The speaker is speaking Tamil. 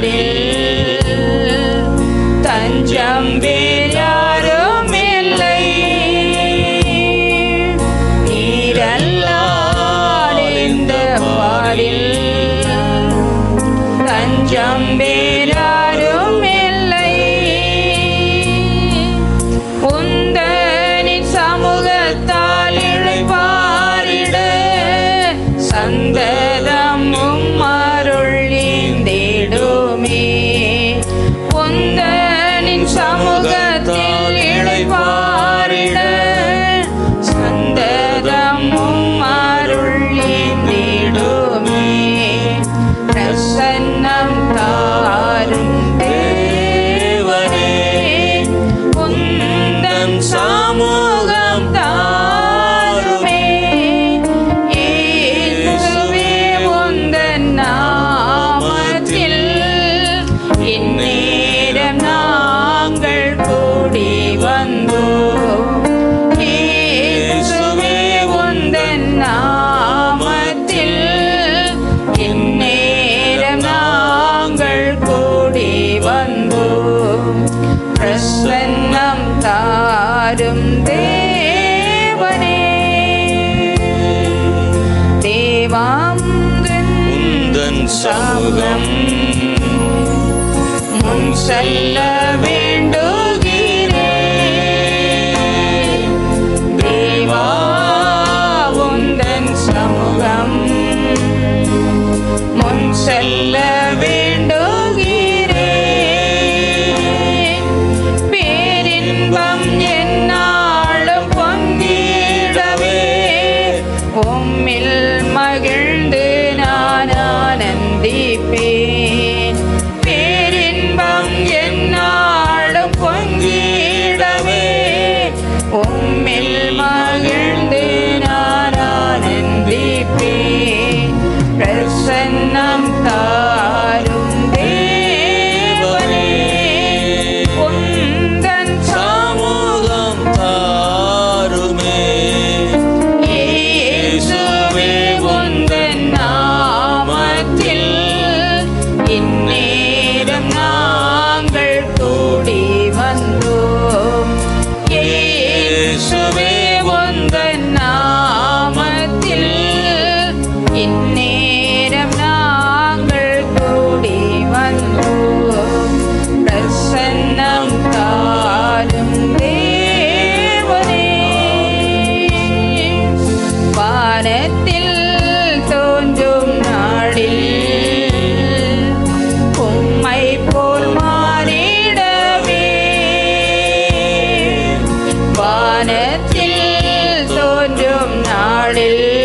பாரில் தஞ்சம் வேறாரும் இல்லை. நீரல்லால் இந்த பாரில் தஞ்சம் வேறாரும் இல்லை. உந்தனின் சமூகத்தால் இழைப்பாரிட. சந்ததமும் Adam Devane Devam Gundan Samugam Munsallam make me. Tony